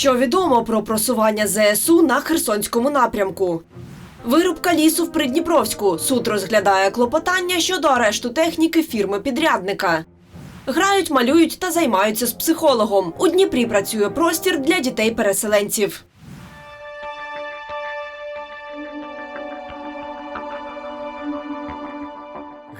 Що відомо про просування ЗСУ на Херсонському напрямку? Вирубка лісу в Придніпровську. Суд розглядає клопотання щодо арешту техніки фірми-підрядника. Грають, малюють та займаються з психологом. У Дніпрі працює простір для дітей-переселенців.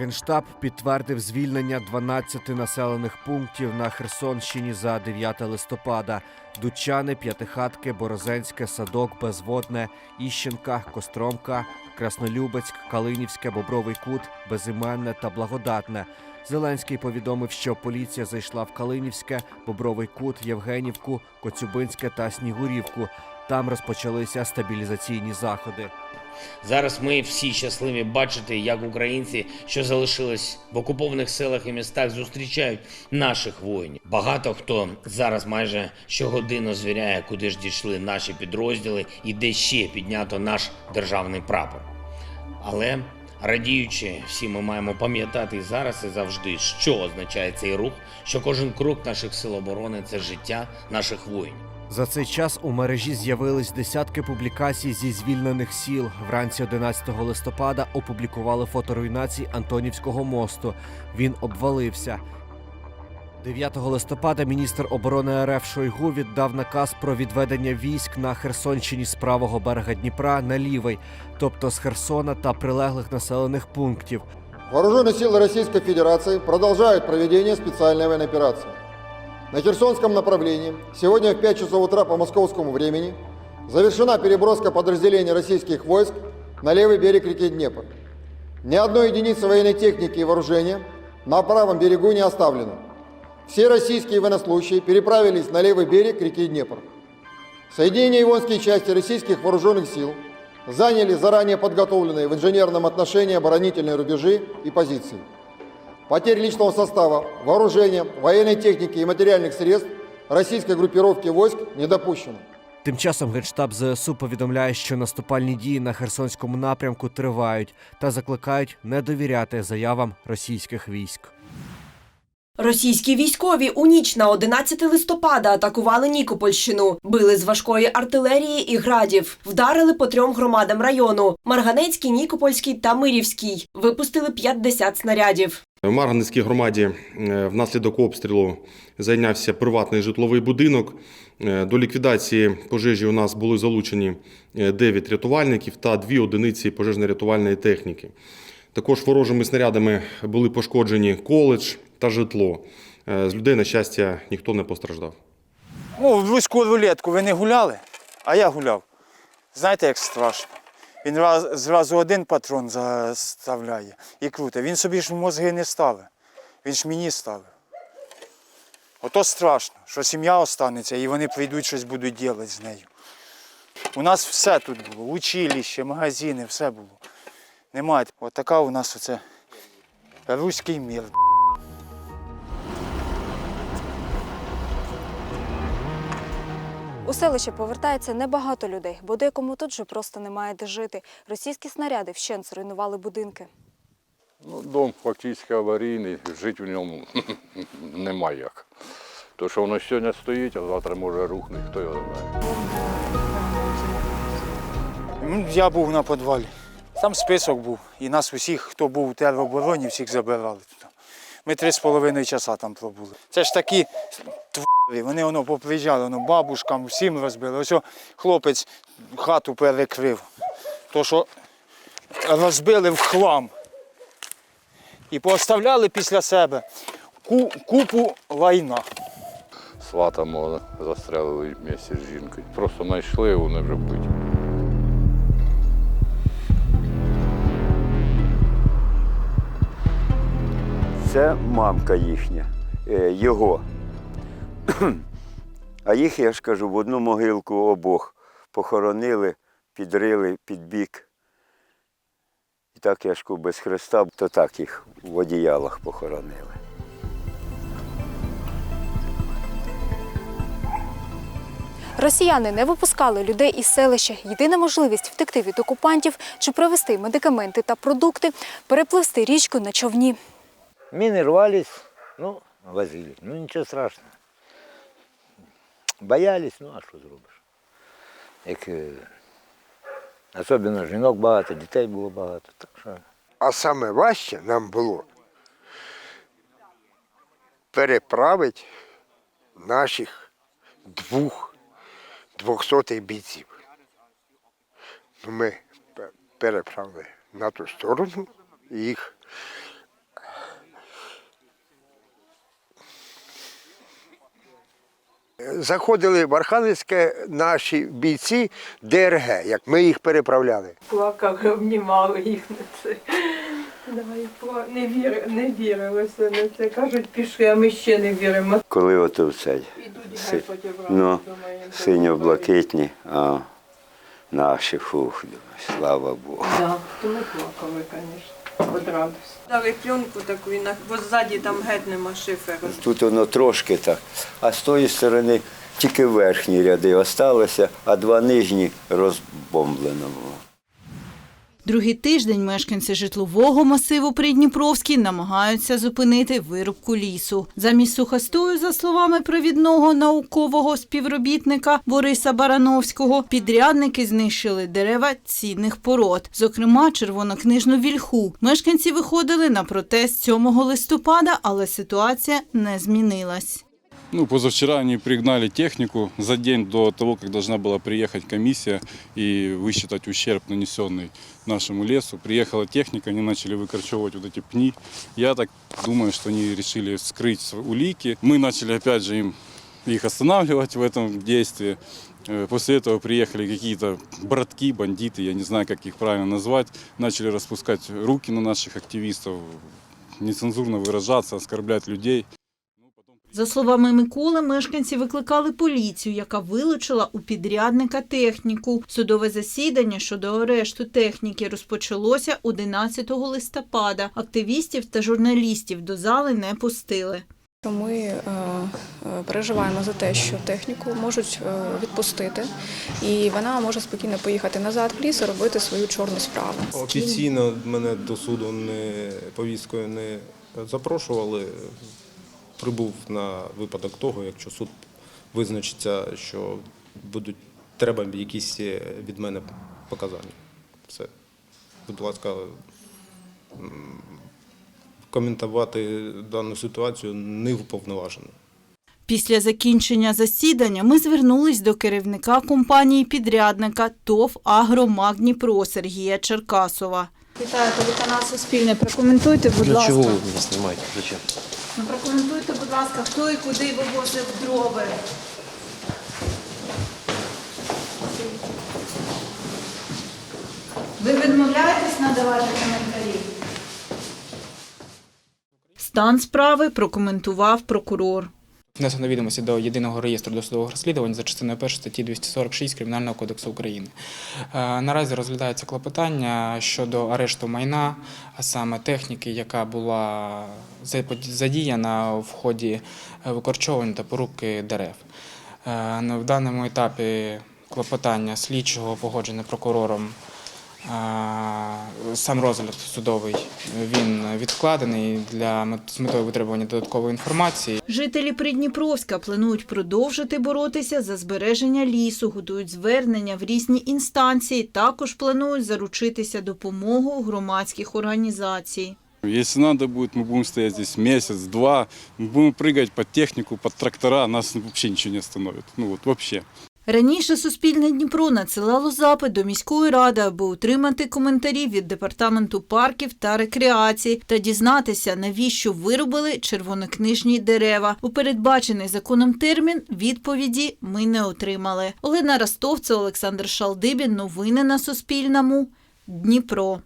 Генштаб підтвердив звільнення 12 населених пунктів на Херсонщині за 9 листопада. Дучани, П'ятихатки, Борозенське, Садок, Безводне, Іщенка, Костромка, Краснолюбецьк, Калинівське, Бобровий Кут, Безіменне та Благодатне. Зеленський повідомив, що поліція зайшла в Калинівське, Бобровий Кут, Євгенівку, Коцюбинське та Снігурівку. Там розпочалися стабілізаційні заходи. Зараз ми всі щасливі бачити, як українці, що залишились в окупованих селах і містах, зустрічають наших воїнів. Багато хто зараз майже щогодину звіряє, куди ж дійшли наші підрозділи і де ще піднято наш державний прапор. Але радіючи, всі ми маємо пам'ятати зараз і завжди, що означає цей рух, що кожен крок наших сил оборони це життя наших воїнів. За цей час у мережі з'явились десятки публікацій зі звільнених сіл. Вранці 11 листопада опублікували фото руйнацій Антонівського мосту. Він обвалився. 9 листопада міністр оборони РФ Шойгу віддав наказ про відведення військ на Херсонщині з правого берега Дніпра на лівий, тобто з Херсона та прилеглих населених пунктів. Вооруженные силы Российской Федерации продолжают проведение специальной военной операции. На Херсонском направлении сегодня в 5 часов утра по московскому времени завершена переброска подразделений российских войск на левый берег реки Днепр. Ни одной единицы военной техники и вооружения на правом берегу не оставлено. Все российские военнослужащие переправились на левый берег реки Днепр. Соединения и воинские части российских вооруженных сил заняли заранее подготовленные в инженерном отношении оборонительные рубежи и позиции. Потерь личного состава, вооружения, военной техники и материальных средств российской группировки войск не допущено. Тим часом Генштаб ЗСУ повідомляє, що наступальні дії на Херсонському напрямку тривають та закликають не довіряти заявам російських військ. Російські військові у ніч на 11 листопада атакували Нікопольщину, били з важкої артилерії і градів, вдарили по трьом громадам району: Марганецький, Нікопольський та Мирівський. Випустили 50 снарядів. В Марганецькій громаді е, внаслідок обстрілу зайнявся приватний житловий будинок. Е, До ліквідації пожежі у нас були залучені 9 рятувальників та 2 одиниці пожежно-рятувальної техніки. Також ворожими снарядами були пошкоджені коледж та житло. Е, З людей, на щастя, ніхто не постраждав. Ну, в руську рулетку ви не гуляли, а я гуляв. Знаєте, як страшно. Він раз, зразу один патрон заставляє і крутить. Він собі ж мозги не ставить. Він ж мені ставив. Ото страшно, що сім'я останеться і вони прийдуть щось будуть робити з нею. У нас все тут було, училище, магазини, все було. Немає. От така у нас оце руський мір. У селище повертається небагато людей, бо декому тут же просто немає де жити. Російські снаряди вщент зруйнували будинки. Ну, дом фактично аварійний, жити в ньому немає як. То, що воно сьогодні стоїть, а завтра може рухнути, хто його знає. Я був на підвалі. Там список був. І нас усіх, хто був у теробороні, всіх забирали туди. Ми три з половиною часа там пробули. Це ж такі тварі, вони воно поприїжджали, воно бабушкам всім розбили. Ось хлопець хату перекрив. То, що розбили в хлам. І поставляли після себе ку- купу лайна. Свата мого застрелили вместе з жінкою. Просто знайшли, вони вже вбиті. Це мамка їхня, е, його. А їх, я ж кажу, в одну могилку обох похоронили, підрили під бік. І так я ж кажу, без Христа, то так їх в одіялах похоронили. Росіяни не випускали людей із селища. Єдина можливість втекти від окупантів чи привезти медикаменти та продукти, перепливсти річку на човні. Мины рвались, ну, возили. Ну, ничего страшного. Боялись, ну а що зробиш? Як, е, особливо жінок багато, дітей було багато. Так що А саме важче нам було переправити наших двох двохсотих бійців. Ми переправили на ту сторону їх. Заходили в Архангельське наші бійці ДРГ, як ми їх переправляли. плакали, обнімали їх на це. Давай, не, віри, не вірилося на це. Кажуть, пішли, а ми ще не віримо. Коли ото в цей Ідуть Си- ну, синьо-блакитні, а наші фух, думаю, слава Богу. Да, то ми плакали, звісно, від. Дали пленку таку, бо ззаді там геть нема шиферу. Тут воно трошки так, а з тої сторони тільки верхні ряди залишилися, а два нижні розбомблено було. Другий тиждень мешканці житлового масиву Придніпровський намагаються зупинити вирубку лісу. Замість сухостою, за словами провідного наукового співробітника Бориса Барановського, підрядники знищили дерева цінних пород, зокрема червонокнижну вільху. Мешканці виходили на протест 7 листопада, але ситуація не змінилась. Ну, позавчера они пригнали технику за день до того, как должна была приехать комиссия и высчитать ущерб, нанесенный нашему лесу. Приехала техника, они начали выкорчевывать вот эти пни. Я так думаю, что они решили скрыть улики. Мы начали опять же им их останавливать в этом действии. Э, После этого приехали какие-то братки, бандиты, я не знаю, как их правильно назвать, начали распускать руки на наших активистов, нецензурно выражаться, оскорблять людей. За словами Миколи, мешканці викликали поліцію, яка вилучила у підрядника техніку. Судове засідання щодо арешту техніки розпочалося 11 листопада. Активістів та журналістів до зали не пустили. Ми е, е, переживаємо за те, що техніку можуть е, відпустити, і вона може спокійно поїхати назад в ліс і робити свою чорну справу. Офіційно мене до суду не повісткою не запрошували. Прибув на випадок того, якщо суд визначиться, що будуть треба якісь від мене показання. Все. Будь ласка, коментувати дану ситуацію не вповноважено. Після закінчення засідання ми звернулись до керівника компанії підрядника ТОВ «Агромаг Дніпро» Сергія Черкасова. Вітаю, телеканал Суспільне. Прокоментуйте, будь ласка. ви мене знімаєте? Зачем? Ну, прокоментуйте, будь ласка, хто і куди вивозив дроби. Ви відмовляєтесь надавати коментарі? Стан справи прокоментував прокурор. Внесено відомості до єдиного реєстру досудових розслідувань за частиною 1 статті 246 Кримінального кодексу України. Е, Наразі розглядається клопотання щодо арешту майна, а саме техніки, яка була задіяна в ході е, викорчовування та порубки дерев. Е, В даному етапі клопотання слідчого погоджене прокурором. е, Сам розгляд судовий він відкладений для мет- з метою витребування додаткової інформації. Жителі Придніпровська планують продовжити боротися за збереження лісу, готують звернення в різні інстанції. Також планують заручитися допомогою громадських організацій. Если надо будет, мы будем стоять здесь месяц-два, мы будем прыгать под технику, под трактора, нас вообще ничего не остановит. Ну вот вообще. Раніше Суспільне Дніпро надсилало запит до міської ради, аби отримати коментарі від департаменту парків та рекреації та дізнатися, навіщо виробили червонокнижні дерева. У передбачений законом термін відповіді ми не отримали. Олена Ростовця, Олександр Шалдибін. Новини на Суспільному. Дніпро.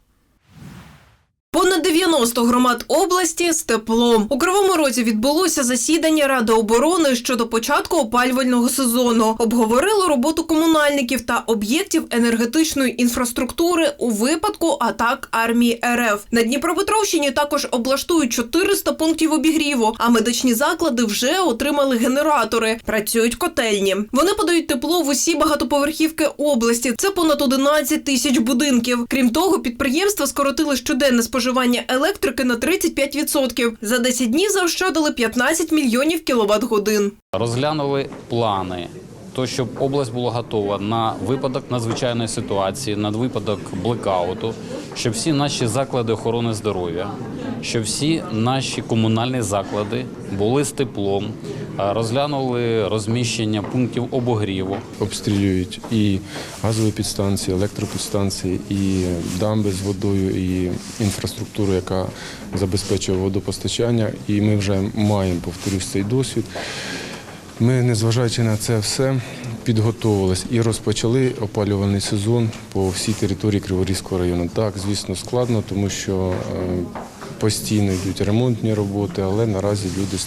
Понад 90 громад області з теплом. У Кривому Розі відбулося засідання Ради оборони щодо початку опалювального сезону. Обговорили роботу комунальників та об'єктів енергетичної інфраструктури у випадку атак армії РФ. На Дніпропетровщині також облаштують 400 пунктів обігріву, а медичні заклади вже отримали генератори. Працюють котельні. Вони подають тепло в усі багатоповерхівки області. Це понад 11 тисяч будинків. Крім того, підприємства скоротили щоденне споживання електрики на 35%. За 10 днів заощадили 15 мільйонів кіловат годин. Розглянули плани то щоб область була готова на випадок надзвичайної ситуації, на випадок блекауту, щоб всі наші заклади охорони здоров'я, щоб всі наші комунальні заклади були з теплом, розглянули розміщення пунктів обогріву. обстрілюють і газові підстанції, електропідстанції, і дамби з водою, і інфраструктуру, яка забезпечує водопостачання. І ми вже маємо, повторюсь, цей досвід. Ми, незважаючи на це все, підготовились і розпочали опалювальний сезон по всій території Криворізького району. Так, звісно, складно, тому що е, постійно йдуть ремонтні роботи, але наразі люди з.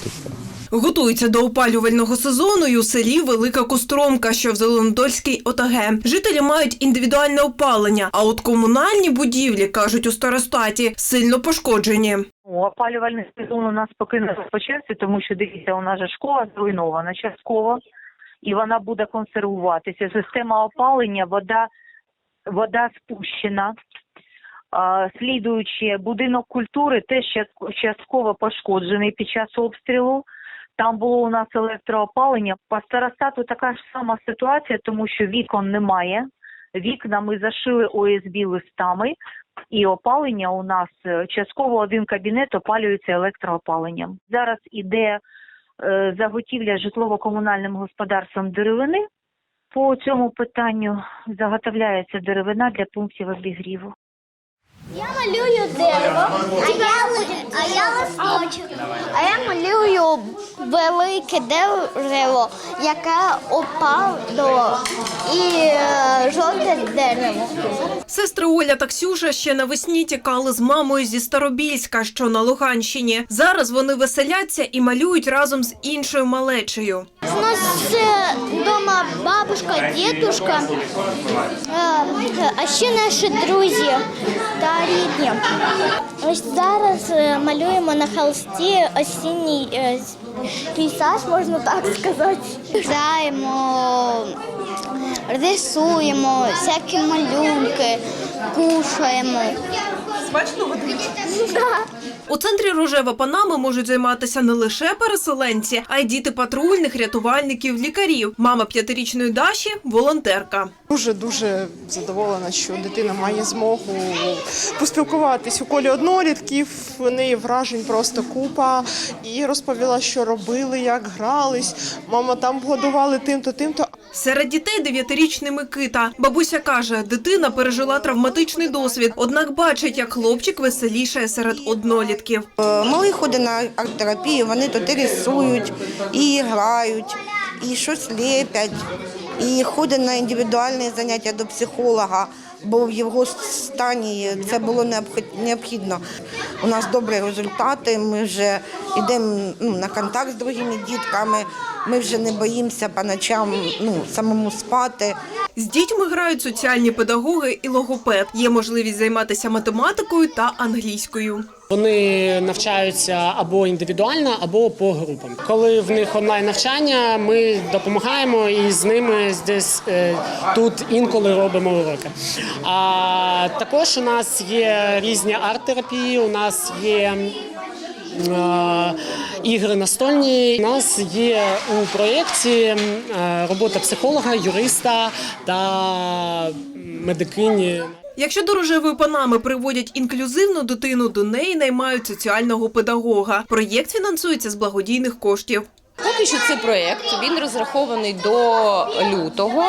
Готуються до опалювального сезону і у селі Велика Костромка, що в Зеленодольській ОТГ. Жителі мають індивідуальне опалення, а от комунальні будівлі, кажуть у старостаті, сильно пошкоджені. Опалювальний сезон у нас поки не розпочався, тому що дивіться, у нас же школа зруйнована частково, і вона буде консервуватися. Система опалення, вода, вода спущена. Слідуючи, будинок культури теж частково пошкоджений під час обстрілу. Там було у нас електроопалення. По старостату така ж сама ситуація, тому що вікон немає. Вікна ми зашили ОСБ листами, і опалення у нас е, частково один кабінет опалюється електроопаленням. Зараз іде е, заготівля житлово-комунальним господарством деревини. По цьому питанню заготовляється деревина для пунктів обігріву. Я малюю дерево, а я, листочок. А я малюю велике дерево, яке опало і е, жовте дерево. Сестри Оля та Ксюша ще навесні тікали з мамою зі Старобільська, що на Луганщині. Зараз вони веселяться і малюють разом з іншою малечею. У нас вдома бабушка, дідушка, е, а ще наші друзі рідні. Ось зараз е, малюємо на холсті осінній е, пейзаж, можна так сказати. Граємо, рисуємо, всякі малюнки, кушаємо. Смачно У центрі Рожева Панами можуть займатися не лише переселенці, а й діти патрульних, рятувальників, лікарів. Мама п'ятирічної Даші волонтерка. Дуже дуже задоволена, що дитина має змогу поспілкуватись у колі однолітків. В неї вражень просто купа. І розповіла, що робили, як грались. Мама там годували тим-то, тим-то. Серед дітей дев'ятирічний Микита. Бабуся каже, дитина пережила травматичний досвід, однак бачить, як хлопчик веселішає серед однолітків. Е, Малий ходить на арт-терапію, вони тут і рисують, і грають, і щось лепять, і ходить на індивідуальні заняття до психолога, бо в його стані це було необхід- необхідно. У нас добрі результати, ми вже йдемо ну, на контакт з другими дітками, ми вже не боїмося по ночам ну, самому спати. З дітьми грають соціальні педагоги і логопед. Є можливість займатися математикою та англійською. Вони навчаються або індивідуально, або по групам. Коли в них онлайн навчання, ми допомагаємо і з ними десь е, тут інколи робимо уроки. А також у нас є різні арт-терапії, у нас є. е, Ігри настольні. У нас є у проєкті е, робота психолога, юриста та медикині. Якщо до рожевої панами приводять інклюзивну дитину, до неї наймають соціального педагога. Проєкт фінансується з благодійних коштів. Поки що цей проєкт він розрахований до лютого,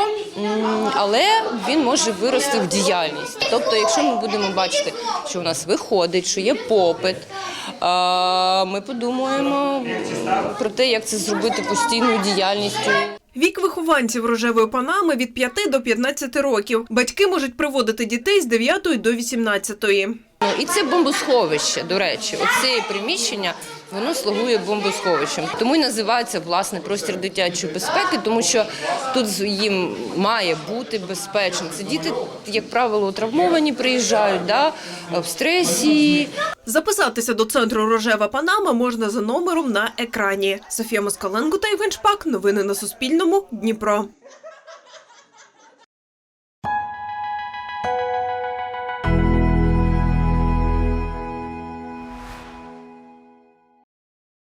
але він може вирости в діяльність. Тобто, якщо ми будемо бачити, що у нас виходить, що є попит, ми подумаємо про те, як це зробити постійною діяльністю. Вік вихованців рожевої панами від 5 до 15 років. Батьки можуть приводити дітей з 9 до 18. І це бомбосховище, до речі, оце приміщення. Воно слугує бомбосховищем, тому і називається власне простір дитячої безпеки, тому що тут їм має бути безпечно. Це діти, як правило, травмовані приїжджають, да, в стресі. Записатися до центру Рожева Панама можна за номером на екрані. Софія Москаленко та Євген Шпак. Новини на Суспільному. Дніпро.